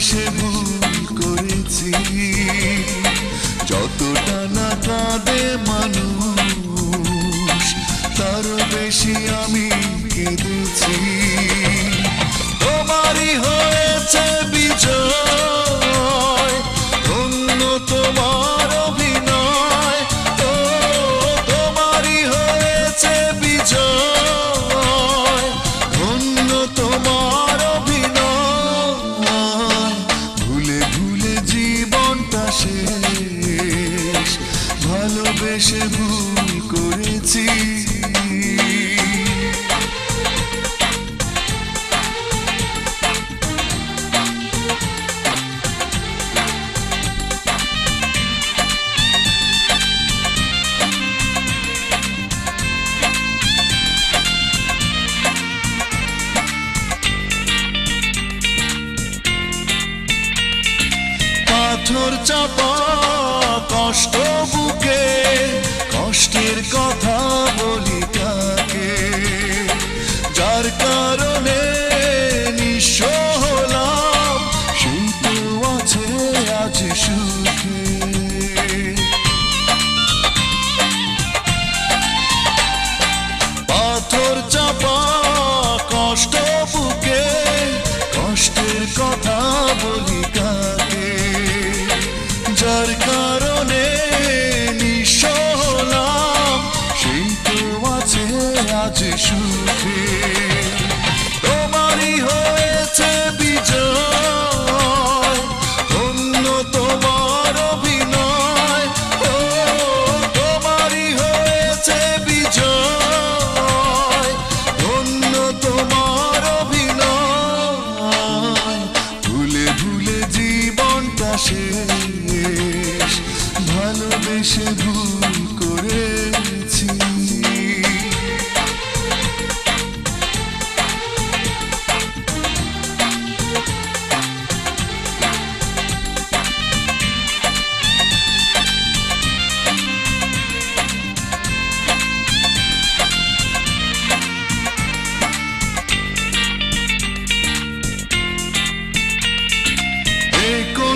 সে ভুল করেছি। যতটা না কাঁদে মানুষ তার বেশি আমি কেঁদেছি। ভুল করেছি। পাথর চাপা কষ্ট কষ্টের কথা আজ সুখে। তোমারই হয়েছে ধন্য তোমার ও হয়েছে ধন্য তোমার ভুলে ভুলে ভালোবেসে ভুল করেছি।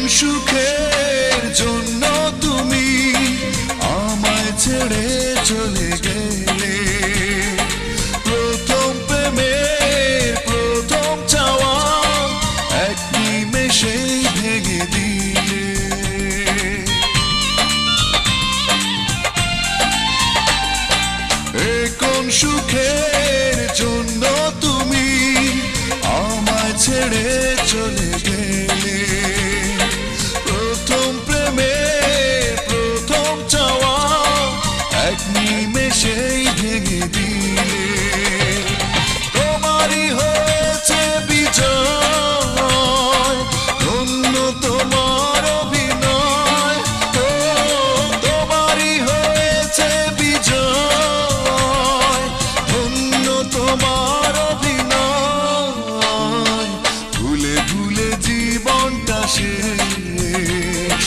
সুখের জন্য তুমি আমায় ছেড়ে চলে গেলে। প্রথম প্রেমের প্রথম চাওয়া এক নিমেষেই ভেঙে দিলে। এ কোন সুখের জন্য তুমি আমায় ছেড়ে চলে শেষ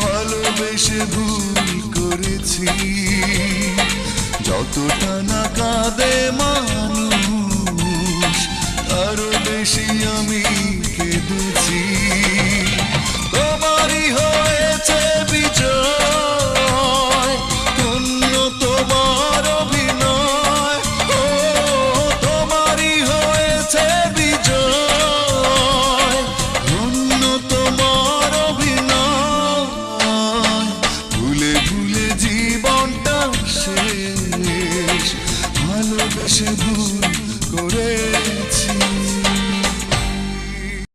ভালোবেসে ভুল করেছি। যতটা না কাঁদে